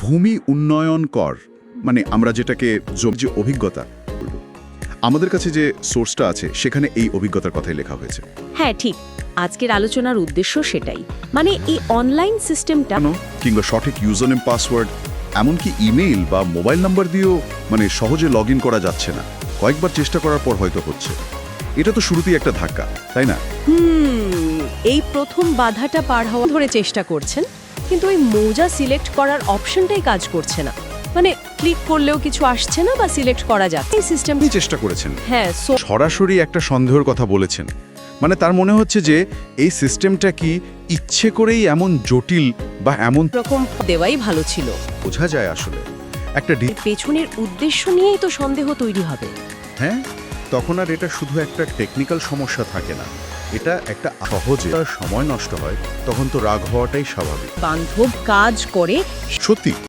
ভূমি উন্নয়ন কর মানে আমরা যেটাকে যে অভিজ্ঞতা বলব। আমাদের কাছে যে সোর্সটা আছে সেখানে এই অভিজ্ঞতার কথাই লেখা হয়েছে। হ্যাঁ ঠিক। আজকের আলোচনার উদ্দেশ্য সেটাই। মানে এই অনলাইন সিস্টেমটা কেন? কিংবা সঠিক ইউজার নেম পাসওয়ার্ড এমনকি ইমেইল বা মোবাইল নাম্বার দিয়েও মানে সহজে লগ করা যাচ্ছে না। কয়েকবার চেষ্টা করার পর হয়তো হচ্ছে। এটা তো শুরুতেই একটা ধাক্কা তাই না? হুম এই প্রথম বাধাটা পার হওয়া ধরে চেষ্টা করছেন। কিন্তু ওই মৌজা সিলেক্ট করার অপশনটাই কাজ করছে না। মানে ক্লিক করলেও কিছু আসছে না বা সিলেক্ট করা যাচ্ছে এই সিস্টেম চেষ্টা করেছেন। হ্যাঁ সো সরাসরি একটা সন্দেহের কথা বলেছেন। মানে তার মনে হচ্ছে যে এই সিস্টেমটা কি ইচ্ছে করেই এমন জটিল বা এমন রকম দেওয়াই ভালো ছিল। বোঝা যায় আসলে। একটা পেছনের উদ্দেশ্য নিয়েই তো সন্দেহ তৈরি হবে। হ্যাঁ তখন আর এটা শুধু একটা টেকনিক্যাল সমস্যা থাকে না। এটা একটা সহজে সময় নষ্ট হয় তখন তো রাগ হওয়াটাই স্বাভাবিক। বান্ধব কাজ করে সত্যি।